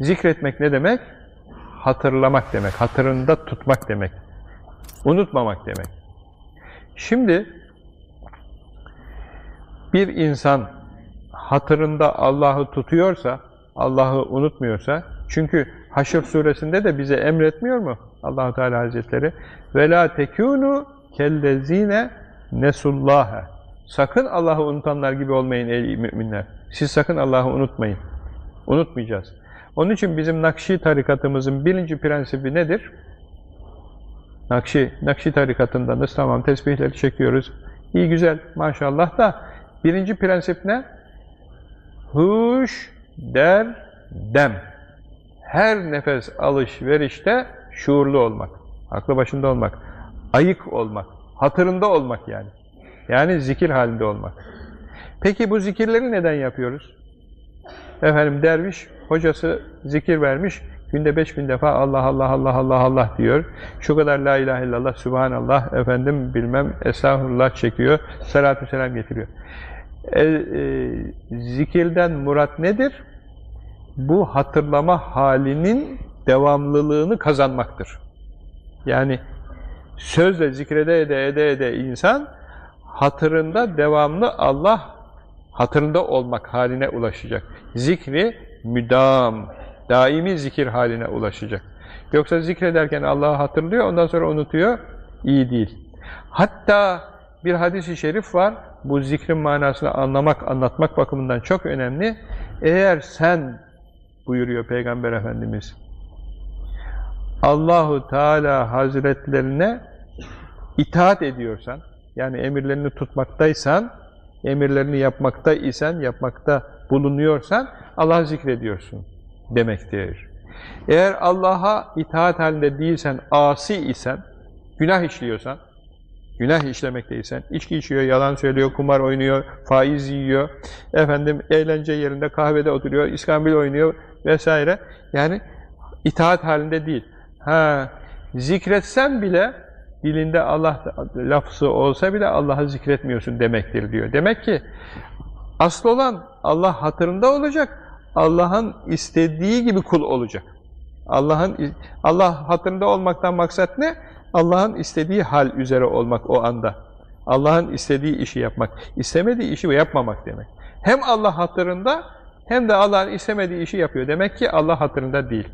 Zikretmek ne demek? Hatırlamak demek, hatırında tutmak demek, unutmamak demek. Şimdi bir insan hatırında Allah'ı tutuyorsa, Allah'ı unutmuyorsa, çünkü Haşr suresinde de bize emretmiyor mu Allahu Teala Hazretleri? Vela tekunu kellezine nesullaha. Sakın Allah'ı unutanlar gibi olmayın ey müminler. Siz sakın Allah'ı unutmayın. Unutmayacağız. Onun için bizim Nakşi tarikatımızın birinci prensibi nedir? Nakşi, Nakşi tarikatındanız. Tamam tesbihleri çekiyoruz. İyi güzel maşallah da birinci prensip ne? Huş der dem. Her nefes alışverişte şuurlu olmak. Aklı başında olmak. Ayık olmak. Hatırında olmak yani. Yani zikir halinde olmak. Peki bu zikirleri neden yapıyoruz? Efendim derviş, hocası zikir vermiş, günde beş bin defa Allah Allah Allah Allah Allah diyor. Şu kadar la ilahe illallah, subhanallah, efendim bilmem estağfurullah çekiyor, salatü selam getiriyor. E, e, zikirden murat nedir? Bu hatırlama halinin devamlılığını kazanmaktır. Yani sözle zikrede ede ede ede insan hatırında devamlı Allah hatırında olmak haline ulaşacak. Zikri müdam, daimi zikir haline ulaşacak. Yoksa zikrederken Allah'ı hatırlıyor, ondan sonra unutuyor, iyi değil. Hatta bir hadis-i şerif var, bu zikrin manasını anlamak, anlatmak bakımından çok önemli. Eğer sen, buyuruyor Peygamber Efendimiz, Allahu Teala Hazretlerine itaat ediyorsan, yani emirlerini tutmaktaysan, emirlerini yapmakta isen, yapmakta bulunuyorsan, Allah'ı zikrediyorsun demektir. Eğer Allah'a itaat halinde değilsen, asi isen, günah işliyorsan, günah işlemekteysen, içki içiyor, yalan söylüyor, kumar oynuyor, faiz yiyor, efendim eğlence yerinde kahvede oturuyor, iskambil oynuyor vesaire. Yani itaat halinde değil. Ha, zikretsen bile dilinde Allah lafzı olsa bile Allah'ı zikretmiyorsun demektir diyor. Demek ki asıl olan Allah hatırında olacak, Allah'ın istediği gibi kul olacak. Allah'ın Allah hatırında olmaktan maksat ne? Allah'ın istediği hal üzere olmak o anda. Allah'ın istediği işi yapmak, istemediği işi yapmamak demek. Hem Allah hatırında hem de Allah'ın istemediği işi yapıyor. Demek ki Allah hatırında değil.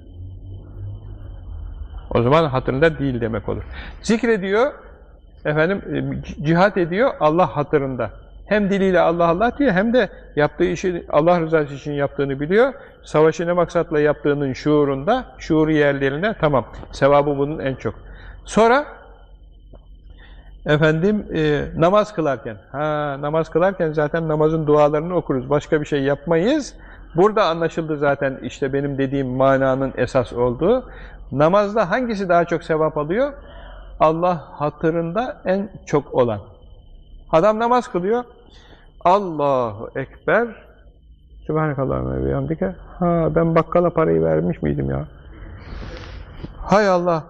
O zaman hatırında değil demek olur. Zikrediyor, efendim cihat ediyor Allah hatırında. Hem diliyle Allah Allah diyor hem de yaptığı işi Allah rızası için yaptığını biliyor. Savaşı ne maksatla yaptığının şuurunda, şuuru yerlerinde tamam. Sevabı bunun en çok. Sonra efendim e, namaz kılarken, ha namaz kılarken zaten namazın dualarını okuruz. Başka bir şey yapmayız. Burada anlaşıldı zaten işte benim dediğim mananın esas olduğu. Namazda hangisi daha çok sevap alıyor? Allah hatırında en çok olan. Adam namaz kılıyor. Allahu Ekber. Sübhanakallahümme ve bihamdike. Ha ben bakkala parayı vermiş miydim ya? Hay Allah.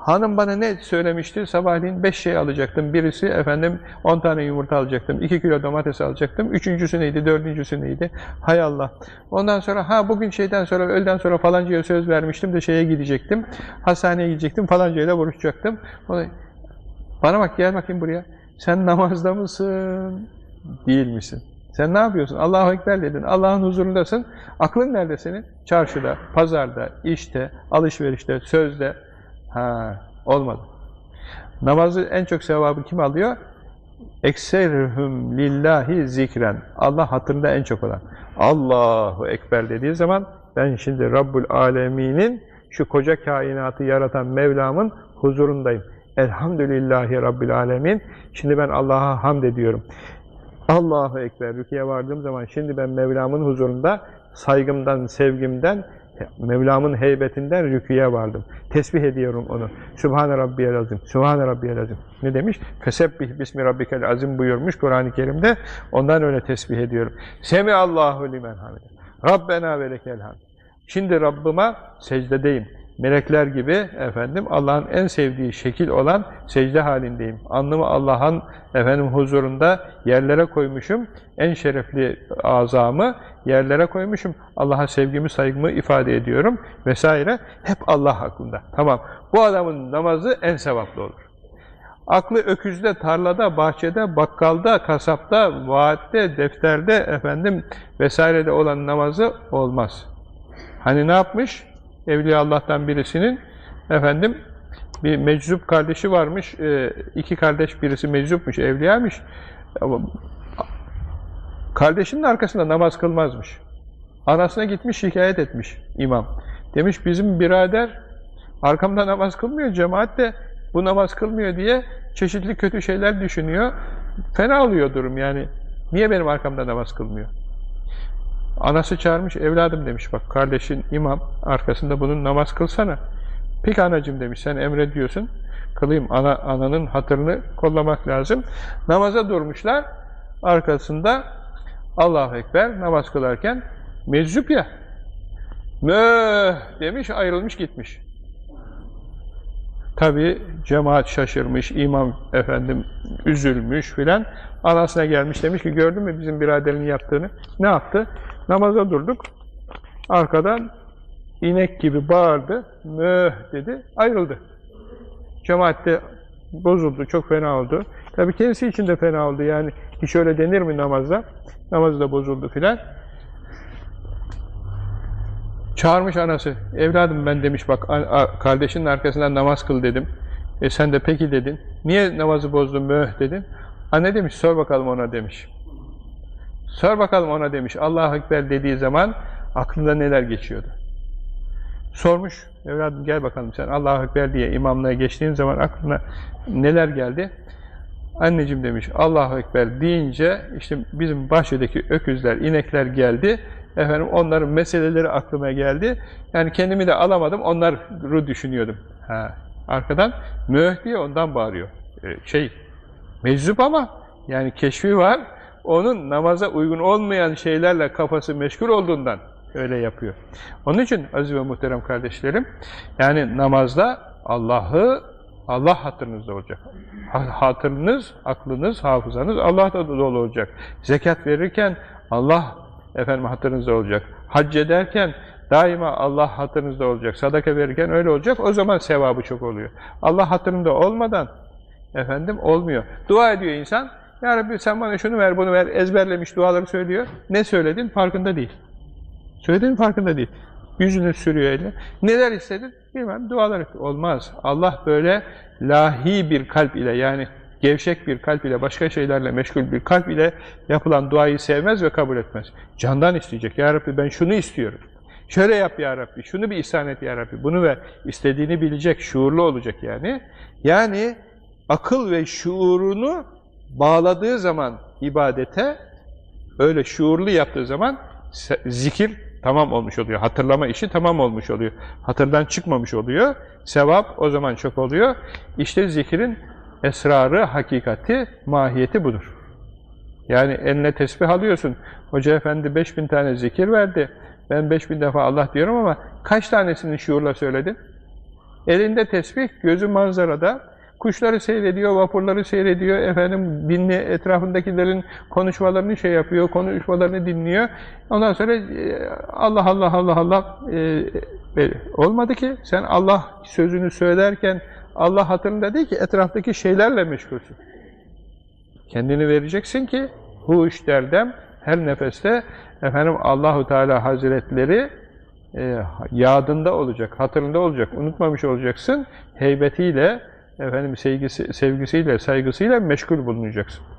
Hanım bana ne söylemişti? Sabahleyin beş şey alacaktım. Birisi efendim on tane yumurta alacaktım. iki kilo domates alacaktım. Üçüncüsü neydi? Dördüncüsü neydi? Hay Allah. Ondan sonra ha bugün şeyden sonra öğleden sonra falancaya söz vermiştim de şeye gidecektim. Hastaneye gidecektim. Falancayla vuruşacaktım. Bana bak gel bakayım buraya. Sen namazda mısın? Değil misin? Sen ne yapıyorsun? Allahu Ekber dedin. Allah'ın huzurundasın. Aklın nerede senin? Çarşıda, pazarda, işte, alışverişte, sözde. Ha, olmadı. Namazı en çok sevabı kim alıyor? Ekserhum lillahi zikren. Allah hatırında en çok olan. Allahu Ekber dediği zaman ben şimdi Rabbul Alemin'in şu koca kainatı yaratan Mevlam'ın huzurundayım. Elhamdülillahi Rabbil Alemin. Şimdi ben Allah'a hamd ediyorum. Allahu Ekber. Rüküye vardığım zaman şimdi ben Mevlam'ın huzurunda saygımdan, sevgimden, Mevlam'ın heybetinden rüküye vardım. Tesbih ediyorum onu. Sübhane Rabbiyel Azim. Sübhane Rabbiyel Azim. Ne demiş? Fesebbih bismi Rabbikel Azim buyurmuş Kur'an-ı Kerim'de. Ondan öyle tesbih ediyorum. Semi Allahu limen hamide. Rabbena ve lekel hamd. Şimdi Rabbıma secdedeyim. Melekler gibi efendim Allah'ın en sevdiği şekil olan secde halindeyim. Alnımı Allah'ın efendim huzurunda yerlere koymuşum. En şerefli azamı yerlere koymuşum. Allah'a sevgimi, saygımı ifade ediyorum vesaire. Hep Allah hakkında. Tamam. Bu adamın namazı en sevaplı olur. Aklı öküzde, tarlada, bahçede, bakkalda, kasapta, vaatte, defterde, efendim vesairede olan namazı olmaz. Hani ne yapmış? Evliya Allah'tan birisinin efendim bir meczup kardeşi varmış. e, iki kardeş birisi meczupmuş, evliyamış. Ama kardeşinin arkasında namaz kılmazmış. Anasına gitmiş şikayet etmiş imam. Demiş bizim birader arkamda namaz kılmıyor, cemaat de bu namaz kılmıyor diye çeşitli kötü şeyler düşünüyor. Fena oluyor durum yani. Niye benim arkamda namaz kılmıyor? Anası çağırmış, evladım demiş, bak kardeşin imam, arkasında bunun namaz kılsana. Peki anacım demiş, sen emrediyorsun, kılayım, ana, ananın hatırını kollamak lazım. Namaza durmuşlar, arkasında Allahu Ekber namaz kılarken, meczup ya, möh demiş, ayrılmış gitmiş. Tabi cemaat şaşırmış, imam efendim üzülmüş filan. Anasına gelmiş demiş ki gördün mü bizim biraderin yaptığını? Ne yaptı? Namaza durduk. Arkadan inek gibi bağırdı. Möh dedi. Ayrıldı. Cemaatte bozuldu. Çok fena oldu. Tabi kendisi için de fena oldu. Yani hiç öyle denir mi namazda? Namazı da bozuldu filan. Çağırmış anası. Evladım ben demiş bak kardeşinin arkasından namaz kıl dedim. E sen de peki dedin. Niye namazı bozdun möh dedin. Anne demiş sor bakalım ona demiş. Sor bakalım ona demiş. Allahu Ekber dediği zaman aklında neler geçiyordu. Sormuş. Evladım gel bakalım sen Allahu Ekber diye imamlığa geçtiğin zaman aklına neler geldi? Anneciğim demiş Allahu Ekber deyince işte bizim bahçedeki öküzler, inekler geldi. Efendim onların meseleleri aklıma geldi. Yani kendimi de alamadım. Onları düşünüyordum. Ha, arkadan müh diye ondan bağırıyor. Ee, şey meczup ama yani keşfi var. Onun namaza uygun olmayan şeylerle kafası meşgul olduğundan öyle yapıyor. Onun için aziz ve muhterem kardeşlerim yani namazda Allah'ı Allah hatırınızda olacak. Hatırınız, aklınız, hafızanız Allah'ta dolu olacak. Zekat verirken Allah efendim hatırınızda olacak. Hac ederken daima Allah hatırınızda olacak. Sadaka verirken öyle olacak. O zaman sevabı çok oluyor. Allah hatırında olmadan efendim olmuyor. Dua ediyor insan. Ya Rabbi sen bana şunu ver, bunu ver. Ezberlemiş duaları söylüyor. Ne söyledin? Farkında değil. Söylediğin farkında değil. Yüzünü sürüyor eline. Neler istedin? Bilmem. Dualar olmaz. Allah böyle lahi bir kalp ile yani gevşek bir kalp ile, başka şeylerle meşgul bir kalp ile yapılan duayı sevmez ve kabul etmez. Candan isteyecek. Ya Rabbi ben şunu istiyorum. Şöyle yap ya Rabbi, şunu bir ihsan et ya Rabbi, bunu ver. İstediğini bilecek, şuurlu olacak yani. Yani akıl ve şuurunu bağladığı zaman ibadete, öyle şuurlu yaptığı zaman zikir tamam olmuş oluyor. Hatırlama işi tamam olmuş oluyor. Hatırdan çıkmamış oluyor. Sevap o zaman çok oluyor. İşte zikirin esrarı, hakikati, mahiyeti budur. Yani eline tesbih alıyorsun. Hoca efendi 5000 tane zikir verdi. Ben 5000 defa Allah diyorum ama kaç tanesini şuurla söyledin? Elinde tesbih, gözü manzarada, kuşları seyrediyor, vapurları seyrediyor, efendim binli etrafındakilerin konuşmalarını şey yapıyor, konuşmalarını dinliyor. Ondan sonra e, Allah Allah Allah Allah e, e, olmadı ki sen Allah sözünü söylerken Allah hatırında değil ki etraftaki şeylerle meşgulsün. Kendini vereceksin ki huş derdem her nefeste efendim Allahu Teala Hazretleri e, yadında olacak, hatırında olacak, unutmamış olacaksın. Heybetiyle, efendim sevgisi, sevgisiyle, saygısıyla meşgul bulunacaksın.